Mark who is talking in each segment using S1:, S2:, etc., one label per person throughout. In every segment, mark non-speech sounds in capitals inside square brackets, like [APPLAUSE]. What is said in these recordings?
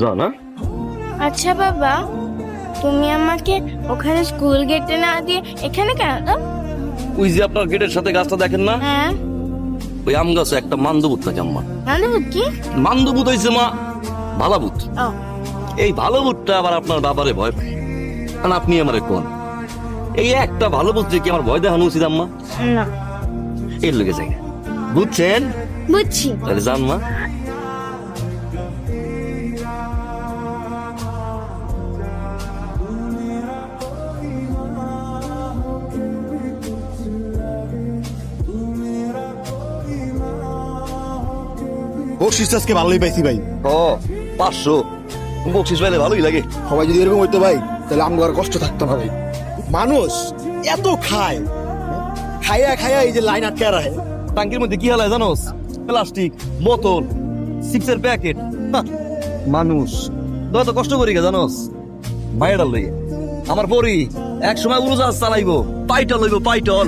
S1: যা না?
S2: আচ্ছা বাবা তুমি আমাকে ওখানে স্কুল গেটে না দিয়ে এখানে কেন? তো
S1: ওই যে আপনার গেটের সাথে গাছটা দেখেন না?
S2: হ্যাঁ।
S1: ওই আম গাছে একটা মান্দবুত থাকে আম্মা?
S2: নানু কি?
S1: মান্দবুত হয়েছে মা ভালাবুত। এই ভালো বুটটা আবার আপনার বাবারে ভয় পায়। কারণ আপনি আমারে কোন? এই একটা ভালো বুট কি আমার ভয় দেখানো উচিত আম্মা।
S2: না।
S1: এর লেগে যায় বুঝছেন?
S2: বুঝছি।
S1: তাহলে যান মা।
S3: বকশিস আজকে ভালোই পাইছি ভাই।
S1: ও পাঁচশো। বকশিস পাইলে ভালোই লাগে।
S3: সবাই যদি এরকম হইতো ভাই তাহলে আমার আর কষ্ট থাকতো না ভাই। মানুষ এত খায়। খাইয়া খাইয়া এই যে লাইন আটকে রাখে।
S1: টাঙ্কির মধ্যে কি হালায় জানোস? প্লাস্টিক বোতল চিপসের প্যাকেট। মানুষ। তোরা তো কষ্ট করি গে জানোস। মায়েরা লই আমার পরি এক সময় উড়োজাহাজ চালাইবো পাইটল লইব [LAUGHS] পাইটল।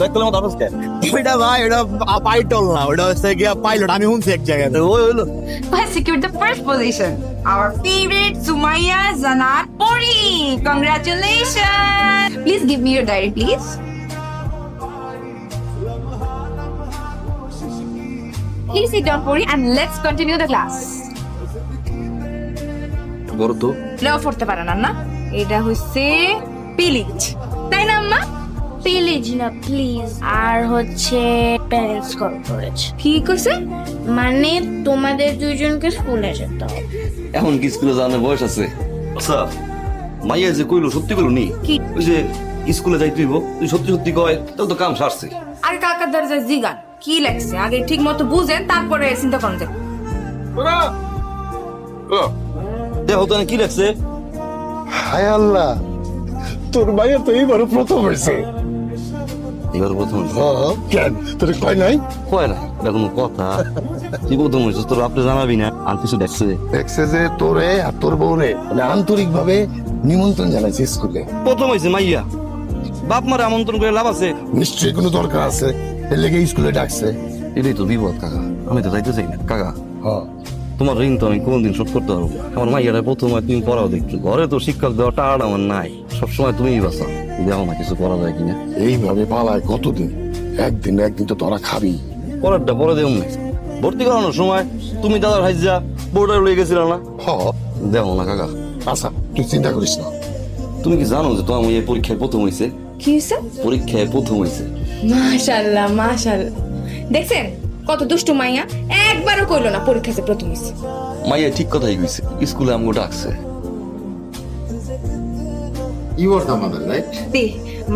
S1: দেখলে আমার ধারস কেন
S3: ওইটা ভাই ওটা পাইটল না ওটা হচ্ছে গিয়া পাইলট আমি শুনছি এক জায়গায়
S1: ওই হইল
S4: who has secured the first position. Our favorite Sumaya Zanat Pori. Congratulations! Please give me your diary, please. Please sit down, Pori, and let's continue the class.
S1: বড় তো
S4: পড়তে পারে না না এটা হচ্ছে পিলিচ তাই না আম্মা
S2: প্লিজ না প্লিজ আর হচ্ছে প্যারেন্টস কল করেছে
S4: কি কইছে?
S2: মানে তোমাদের দুইজনকে স্কুলে যেতে হবে।
S1: এখন কি স্কুলে যাওয়ার বয়স আছে? আচ্ছা মাইয়া যে কইলো সত্যি কইলো নি?
S4: কি?
S1: ওই যে স্কুলে যাই তুইব তুই সত্যি সত্যি কয় তাহলে তো কাম সারছে।
S4: আর কাকার দরজা জিগান কি লাগছে আগে ঠিক মতো বুঝেন তারপরে চিন্তা করেন যে।
S1: দেখো তো কি লাগছে
S3: হায় আল্লাহ! তোর ভাইয়ের তো এইবার প্রথম হয়েছে।
S1: এবার প্রথম
S3: কেন? তোর কয় নাই?
S1: কয় না? এটা কোনো কথা। তুই প্রথম হয়েছিস তোর আপনি জানাবি না আর কিছু দেখছে
S5: দেখছে যে তোরে আর তোর বউরে মানে আন্তরিক ভাবে নিমন্ত্রণ জানাইছে স্কুলে।
S1: প্রথম হয়েছে মাইয়া। বাপ মারে আমন্ত্রণ করে লাভ আছে।
S5: নিশ্চয়ই কোনো দরকার আছে? এর লেগে স্কুলে ডাকছে।
S1: এটাই তো বিপদ কাকা। আমি তো যাইতে চাই না কাকা।
S5: হ্যাঁ।
S1: তোমার ঋণ তো আমি কোনদিন শোধ করতে পারব আমার মাইয়ারা প্রথম তুমি পড়াও দেখছ। ঘরে তো শিক্ষক দেওয়া টাকাটা আমার নাই। সবসময় তুমিই বাঁচাও দেখো না কিছু করা যায় কিনা।
S5: এইভাবে পালায় কতদিন? একদিন একদিন তো তোরা খাবি
S1: পরেরটা পরে দেব না। ভর্তি করানোর সময় তুমি দাদার হাইজা বোর্ডার লয়ে গেছিল না?
S5: হ।
S1: দেখো না কাকা।
S5: আচ্ছা তুই চিন্তা করিস না।
S1: তুমি কি জানো যে তোমার এই পরীক্ষায় প্রথম হয়েছে?
S4: কি হয়েছে?
S1: পরীক্ষায় প্রথম হয়েছে।
S4: মাশাল্লাহ মাশাল্লাহ। দেখছেন? কত দুষ্টু মাইয়া। একবারও কইলো না পরীক্ষাতে প্রথম হয়েছে।
S1: মাইয়া ঠিক কথাই কইছে। স্কুলে আমগো ডাকছে।
S6: You are the mother right
S4: the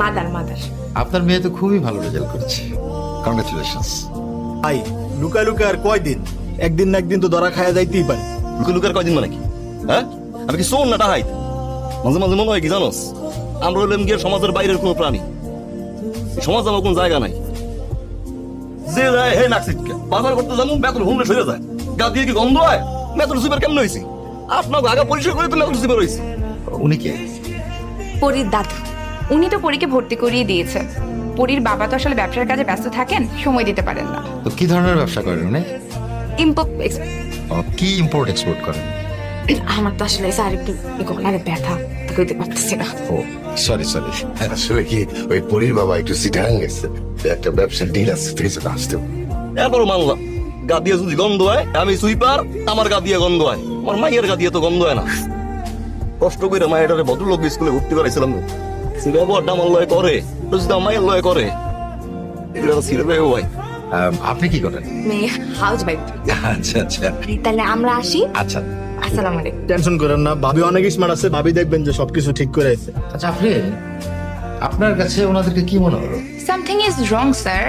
S4: mother mother
S6: আপনার মেয়ে তো খুবই ভালো রেজাল্ট করেছে। কংগ্রেচুলেশনস
S3: ভাই লুকা লুকা আর কয়দিন? একদিন না একদিন তো ধরা খায়া যাইতেই পারে।
S1: লুকে লুকার কয়দিন মানে কি? হ্যাঁ? আমি কি শোন না ডাহাই মাঝে মাঝে মনে হয় কি জানোস? আমরা হলাম গিয়ে সমাজের বাইরের কোনো প্রাণী। সমাজ আমার কোনো জায়গা নাই। যে যায় হে নাকসিটকে। বাজার করতে জানো বেতন হুমলে সরে যায়। গা দিয়ে কি গন্ধ হয়? বেতন সুপার কেমন হয়েছি আপনার আগা পরিষ্কার করে তো বেতন সুপার হয়েছে
S6: উনি কে?
S4: পরীর দাদা। উনি তো পরীকে ভর্তি করিয়ে দিয়েছে। পরীর বাবা তো আসলে ব্যবসার কাজে ব্যস্ত থাকেন সময় দিতে পারেন না।
S6: তো কি ধরনের ব্যবসা করেন উনি?
S4: ইম্পো-
S6: ও, কি ইম্পোর্ট এক্সপোর্ট করেন?
S4: আমার তো আসলে স্যার একটু গলারে ব্যথা কইতে পারতেছি না।
S6: ও সরি সরি
S5: আসলে কি ওই পরির বাবা একটু সিটাং গেছে একটা ব্যবসা ডিল আছে পেছনে আসতে
S1: এরপরও মানলাম গা দিয়ে যদি গন্ধ হয় আমি সুইপার আমার গা দিয়ে গন্ধ হয়। আমার মাইয়ের গা দিয়ে তো গন্ধ হয় না। কষ্ট করে মায়ের ভদ্রলোক স্কুলে ভর্তি করাইছিলাম ব্যবহারটা আমার লয় করে তো যদি আমার লয় করে ভাই
S6: আপনি কি করেন?
S4: হাউস ওয়াইফ
S6: আচ্ছা আচ্ছা।
S4: তাহলে আমরা আসি।
S6: আচ্ছা।
S4: আসসালামু আলাইকুম।
S3: টেনশন করেন না ভাবি অনেক স্মার্ট আছে ভাবি দেখবেন যে সবকিছু ঠিক করে আছে।
S6: আচ্ছা আপনি আপনার কাছে ওনাদেরকে কি মনে হলো?
S4: সামথিং ইজ রং স্যার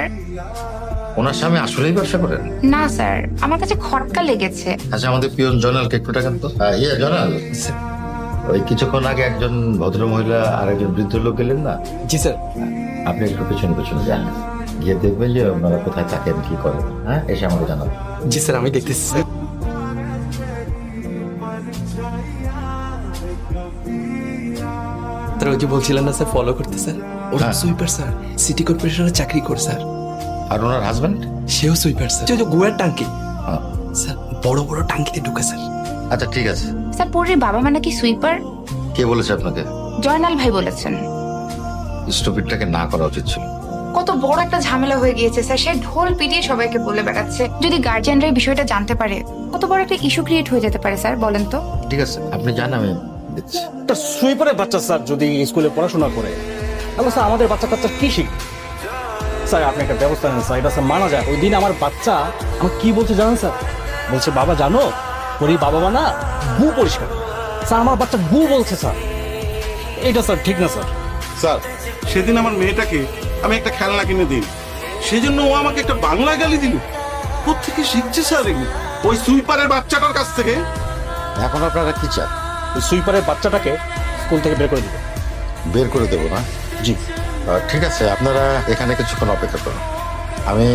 S6: ওনার স্বামী আসলেই ব্যবসা করেন?
S4: না স্যার আমার কাছে খটকা লেগেছে।
S6: আচ্ছা আমাদের পিয়ন জনালকে একটু তো। আহ, ইয়ে জনাল ওই কিছুক্ষণ আগে একজন ভদ্র মহিলা আর একজন বৃদ্ধ লোক গেলেন না?
S3: জি স্যার।
S6: আপনি একটু পেছনে পেছনে যান। গিয়ে দেখবেন যে ওনারা কোথায় থাকেন কি করেন হ্যাঁ? এসে আমাকে জানাবেন
S3: জি স্যার আমি দেখতেছি
S7: তারা ওই যে বলছিলেন না স্যার ফলো করতে স্যার? ওরা
S6: হ্যাঁ।
S7: Sweeper sir. সিটি কর্পোরেশনে চাকরি করে স্যার।
S6: আর ওনার হাজবেন্ড
S7: সেও সুইপার স্যার। যে গোয়ার টাঙ্কি। স্যার বড় বড় টাঙ্কিতে ঢুকে স্যার।
S6: আচ্ছা ঠিক আছে।
S4: স্যার পরির বাবা মা নাকি সুইপার?
S6: কে বলেছে আপনাকে?
S4: জয়নাল ভাই বলেছেন।
S6: স্টপিকটাকে না করা উচিত ছিল।
S4: কত বড় একটা ঝামেলা হয়ে গিয়েছে স্যার। সে ঢোল পিটিয়ে সবাইকে বলে বেড়াচ্ছে। যদি গার্জিয়ানরা এই বিষয়টা জানতে পারে কত বড় একটা ইস্যু ক্রিয়েট হয়ে যেতে পারে স্যার বলেন তো।
S6: ঠিক আছে আপনি জান আমি দিচ্ছি
S8: একটা সুইপারের বাচ্চা স্যার যদি স্কুলে পড়াশোনা করে তাহলে স্যার আমাদের বাচ্চা কাচ্চা কি শিখবে স্যার আপনি একটা ব্যবস্থা নেন স্যার এটা স্যার মানা যায়। ওই দিন আমার বাচ্চা আমার কি বলছে জানেন স্যার? বলছে বাবা জানো ওর বাবা মা না গু পরিষ্কার। স্যার আমার বাচ্চা গু বলছে স্যার। এটা স্যার ঠিক না স্যার।
S9: স্যার সেদিন আমার মেয়েটাকে আমি একটা খেলনা কিনে দিই। সেই জন্য ও আমাকে একটা বাংলা গালি দিল। কোথেকে শিখছে স্যার এগুলো? ওই সুইপারের বাচ্চাটার কাছ থেকে?
S6: এখন আপনারা কি চান?
S8: ওই সুইপারের বাচ্চাটাকে স্কুল থেকে বের করে দিবে।
S6: বের করে দেবো না?
S8: জি।
S6: ঠিক আছে আপনারা এখানে কিছুক্ষণ অপেক্ষা করুন। আমি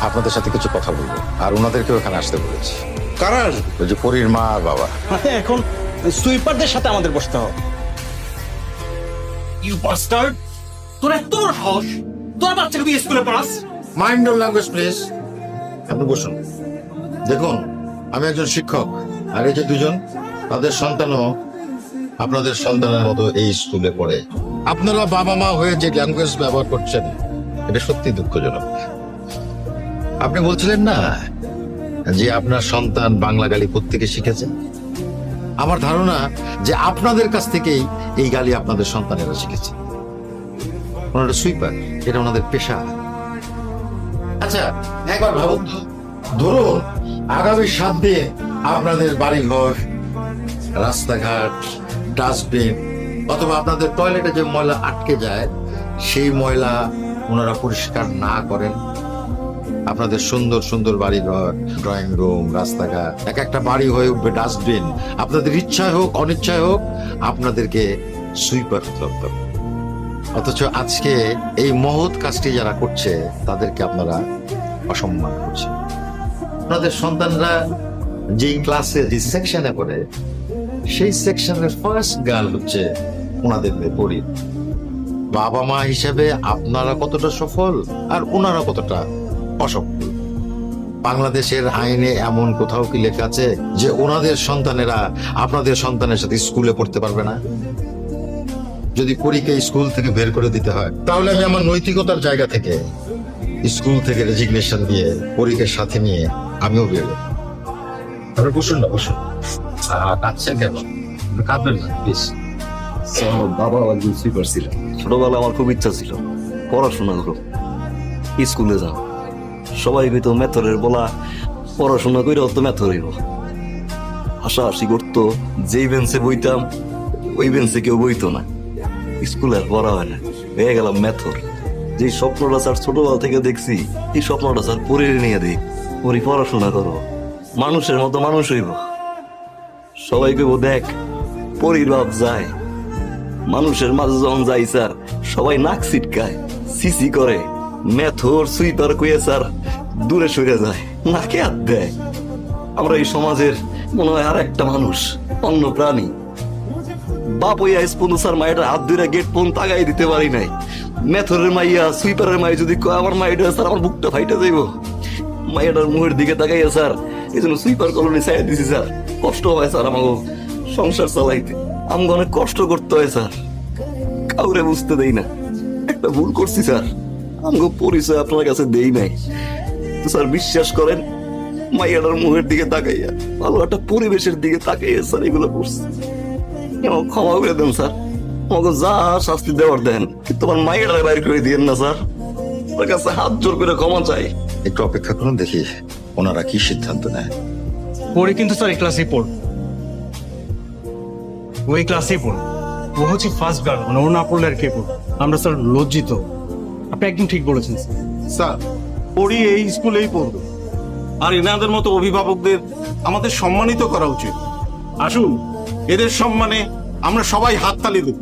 S6: আপনাদের সাথে কিছু কথা বলব আর ওনাদেরকেও এখানে আসতে বলেছি।
S9: কারা আসবে?
S6: ওই যে পরীর মা আর বাবা।
S8: মানে এখন সুইপারদের সাথে আমাদের বসতে হবে। ইউ বাস্টার্ড তোর এত বড় সাহস! তোর বাচ্চাকে তুই স্কুলে পড়াস!
S6: মাইন্ড অফ ল্যাঙ্গুয়েজ প্লিজ আপনি বসুন। দেখুন আমি একজন শিক্ষক আর এই যে দুজন তাদের সন্তানও আপনাদের সন্তানের মতো এই স্কুলে পড়ে। আপনারা বাবা মা হয়ে যে ল্যাঙ্গুয়েজ ব্যবহার করছেন এটা সত্যি দুঃখজনক। আপনি বলছিলেন না যে আপনার সন্তান বাংলা গালি থেকে শিখেছে। আমার ধারণা যে আপনাদের কাছ থেকেই এই গালি আপনাদের সন্তানেরা শিখেছে। ওনারা সুইপার, এটা ওনাদের পেশা। আচ্ছা একবার ভাবুন তো, ধরুন আগামী সাত দিন আপনাদের বাড়িঘর রাস্তাঘাট, ডাস্টবিন, অথবা আপনাদের টয়লেটে যে ময়লা আটকে যায়, সেই ময়লা ওনারা পরিষ্কার না করেন। আপনাদের সুন্দর সুন্দর বাড়িঘর ড্রয়িং রুম রাস্তাঘাট। এক একটা বাড়ি হয়ে উঠবে ডাস্টবিন আপনাদের ইচ্ছায় হোক, অনিচ্ছায় হোক, আপনাদেরকে সুইপার হতে অথচ আজকে এই মহৎ কাজটি যারা করছে, তাদেরকে আপনারা অসম্মান করছেন। আপনাদের সন্তানরা যেই ক্লাসে যে সেকশনে পড়ে, সেই সেকশনের ফার্স্ট গার্ল হচ্ছে ওনাদের পড়ি বাবা মা হিসেবে আপনারা কতটা সফল, আর ওনারা কতটা অসফল বাংলাদেশের আইনে এমন কোথাও কি লেখা আছে যে ওনাদের সন্তানেরা আপনাদের সন্তানের সাথে স্কুলে পড়তে পারবে না? যদি পরীকে স্কুল থেকে বের করে দিতে হয় তাহলে আমি আমার নৈতিকতার জায়গা থেকে স্কুল থেকে রেজিগনেশন দিয়ে পরীকে সাথে নিয়ে আমিও বেরো বসুন না বসুন। কাঁদছেন কেন? কাঁদবেন না প্লিজ
S1: আমার বাবা একজন সুইপার ছিল ছোটবেলা আমার খুব ইচ্ছা ছিল। পড়াশোনা করো স্কুলে যাও সবাই কইতো মেথরের বলা, পড়াশোনা করে অত মেথর হইব। হাসাহাসি করতো, যেই বেঞ্চে বইতাম, ওই বেঞ্চে কেউ বইতো না। স্কুলে পড়া হয় না। হয়ে গেলাম মেথর। যে স্বপ্নটা স্যার ছোটবেলা থেকে দেখছি, এই স্বপ্নটা স্যার পরে নিয়ে দিই পরি পড়াশোনা করো। মানুষের মতো মানুষ হইব। সবাই কইব, দেখ, পরির বাপ যায়। মানুষের মাঝে যখন যাই স্যার, সবাই নাক ছিটকায়, সিসি করে। মেথর, সুইপার কইয়ে স্যার দূরে সরে যায়। নাকে হাত দেয়। আমরা এই সমাজের মনে হয় আর একটা মানুষ, অন্য প্রাণী। বাপ হইয়া স্পন্দু স্যার মায়ের হাত ধরে গেট পর্যন্ত তাগাই দিতে পারি নাই। মেথরের মাইয়া, সুইপারের মাই যদি কয়, আমার মাইটা স্যার, আমার বুকটা ফাইটে যাইব। মাইয়াটার মুখের দিকে তাকাইয়া স্যার, এই জন্য সুইপার কলোনি চাই দিছি স্যার। কষ্ট হয় স্যার আমাকে সংসার চালাইতে। আমাকে অনেক কষ্ট করতে হয় স্যার। কাউরে বুঝতে দেই না। একটা ভুল করছি স্যার। আমাকে পরিচয় আপনার কাছে দেই নাই। তো স্যার বিশ্বাস করেন মাইয়াটার মুখের দিকে তাকাইয়া ভালো একটা পরিবেশের দিকে তাকাইয়া স্যার এগুলো করছি। ক্ষমা করে দেন স্যার। আমাকে যা শাস্তি দেওয়ার দেন কিন্তু আমার মাইয়াটার বাইর করে দিয়েন না স্যার। ওর কাছে হাত জোর করে ক্ষমা চাই।
S6: একটু অপেক্ষা করুন দেখি ওনারা কি সিদ্ধান্ত নেয়।
S8: পরে কিন্তু স্যার এই ক্লাসেই পড় ওই ক্লাসেই পড় ও হচ্ছে ফার্স্ট গার্ল মানে ও না পড়লে আর কে পড় আমরা স্যার লজ্জিত। আপনি একদম ঠিক বলেছেন,
S9: স্যার। পড়ি এই স্কুলেই পড়বে। আর এনাদের মতো অভিভাবকদের আমাদের সম্মানিত করা উচিত। আসুন, এদের সম্মানে আমরা সবাই হাততালি দেব।